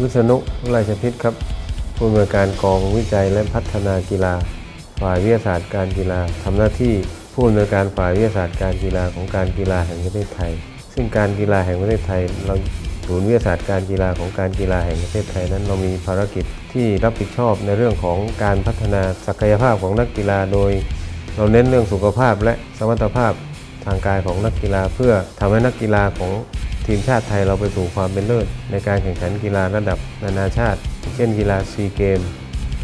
วิษณุราชพิษครับผู้อำนวยการกองวิจัยและพัฒนากีฬา ฝ่ายวิทยาศาสตร์การกีฬาทำหน้าที่ผู้อำนวยการฝ่ายวิทยาศาสตร์การกีฬาของการกีฬาแห่งประเทศไทย ซึ่งการกีฬาแห่งประเทศไทย เราศูนย์วิทยาศาสตร์การกีฬาของการกีฬาแห่งประเทศไทยนั้นเรามีภารกิจที่รับผิดชอบในเรื่องของการพัฒนาศักยภาพของนักกีฬาโดย เราเน้นเรื่องสุขภาพและสมรรถภาพทางกายของนักกีฬา เพื่อทำให้นักกีฬาของ ทีมชาติไทยเราไปสู่ความเป็นเลิศ ในการแข่งขันกีฬาระดับนานาชาติ เช่นกีฬาซีเกม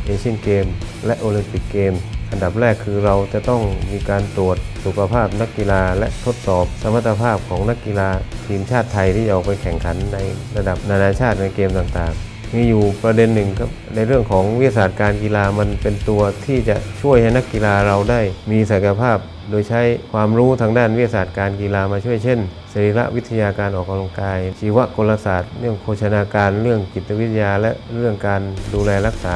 เอเชียนเกม และโอลิมปิกเกม อันดับแรกคือเราจะต้องมีการตรวจสุขภาพนักกีฬาและทดสอบสมรรถภาพของนักกีฬาทีมชาติไทยที่จะออกไปแข่งขันในระดับนานาชาติในเกมต่างๆ มีอยู่ประเด็นหนึ่งครับในเรื่องของวิทยาศาสตร์การกีฬามันเป็นตัวที่จะช่วยให้นักกีฬาเราได้มีศักยภาพ โดยใช้ความรู้ทางด้านวิทยาศาสตร์การกีฬามาช่วยเช่นสรีระวิทยาการออกกำลังกาย ชีวกลศาสตร์ เรื่องโภชนาการเรื่องจิตวิทยา และเรื่องการดูแลรักษา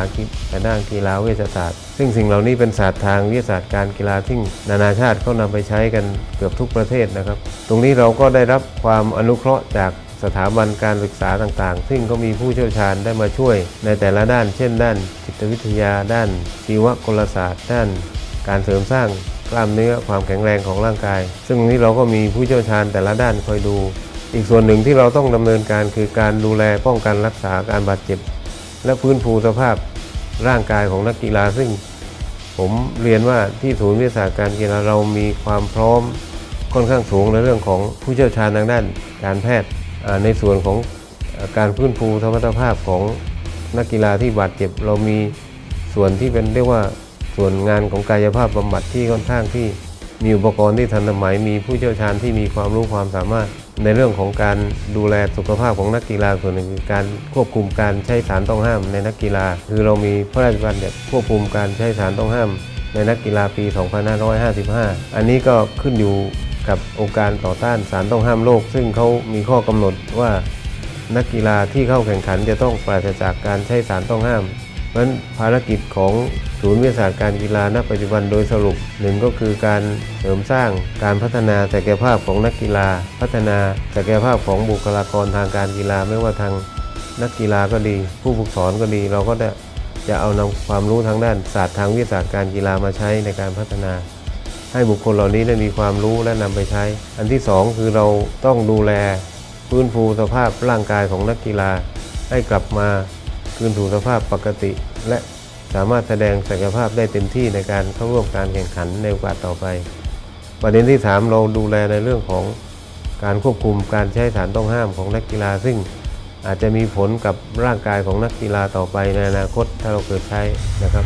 ทางด้านกีฬาเวชศาสตร์ ซึ่งสิ่งเหล่านี้เป็นศาสตร์ทางวิทยาศาสตร์การกีฬาที่นานาชาติเขานำไปใช้กันเกือบทุกประเทศนะครับ ตรงนี้เราก็ได้รับความอนุเคราะห์จากสถาบันการศึกษาต่างๆ ซึ่งก็มีผู้เชี่ยวชาญได้มาช่วยในแต่ละด้าน เช่น ด้านจิตวิทยา ด้านชีวกลศาสตร์ ด้านการเสริมสร้าง กล้ามเนื้อความแข็งแรงของร่างกาย ซึ่งตรงนี้เราก็มีผู้เชี่ยวชาญแต่ละด้านคอยดู อีกส่วนหนึ่งที่เราต้องดำเนินการคือการดูแลป้องกันรักษาการบาดเจ็บ และฟื้นฟูสภาพร่างกายของนักกีฬาซึ่ง ผมเรียนว่าที่ศูนย์วิทยาศาสตร์การกีฬาเรามีความพร้อมค่อนข้างสูงในเรื่องของผู้เชี่ยวชาญทางด้านการแพทย์ในส่วนของการฟื้นฟูสมรรถภาพของนักกีฬาที่บาดเจ็บ เรามีส่วนที่เป็นเรียกว่า ส่วนงานของกายภาพบำบัดที่ค่อนข้างที่มีอุปกรณ์ที่ทันสมัยมีผู้เชี่ยวชาญที่มีความรู้ความสามารถ ในเรื่องของการดูแลสุขภาพของนักกีฬาส่วนหนึ่งคือการควบคุมการใช้สารต้องห้ามในนักกีฬา คือเรามีพระราชบัญญัติควบคุมการใช้สารต้องห้าม ในนักกีฬาปี 2555 อันนี้ก็ขึ้นอยู่กับองค์การต่อต้านสารต้องห้ามโลก ซึ่งเขามีข้อกำหนดว่านักกีฬาที่เข้าแข่งขันจะต้องปราศจากการใช้สารต้องห้ามเพราะฉะนั้นภารกิจของ ศูนย์วิทยาศาสตร์การกีฬาณปัจจุบันโดยสรุปหนึ่งก็คือการเสริมสร้างการพัฒนาศักยภาพของนักกีฬา พัฒนาศักยภาพของบุคลากรทางการกีฬาไม่ว่าทางนักกีฬาก็ดี ผู้ฝึกสอนก็ดี เราก็จะเอานำความรู้ทางด้านศาสตร์ทางวิทยาศาสตร์การกีฬามาใช้ในการพัฒนา ให้บุคคลเหล่านี้ได้มีความรู้และนำไปใช้ อันที่สองคือเราต้องดูแลฟื้นฟูสภาพร่างกายของนักกีฬา ให้กลับมาคืนสู่สภาพปกติ และ สามารถแสดงศักยภาพได้เต็มที่ในการเข้าร่วมการแข่งขันในโอกาสต่อไป ประเด็นที่ 3 เราดูแลในเรื่องของการควบคุมการใช้สารต้องห้ามของนักกีฬา ซึ่งอาจจะมีผลกับร่างกายของนักกีฬาต่อไปในอนาคตถ้าเราเกิดใช้นะครับ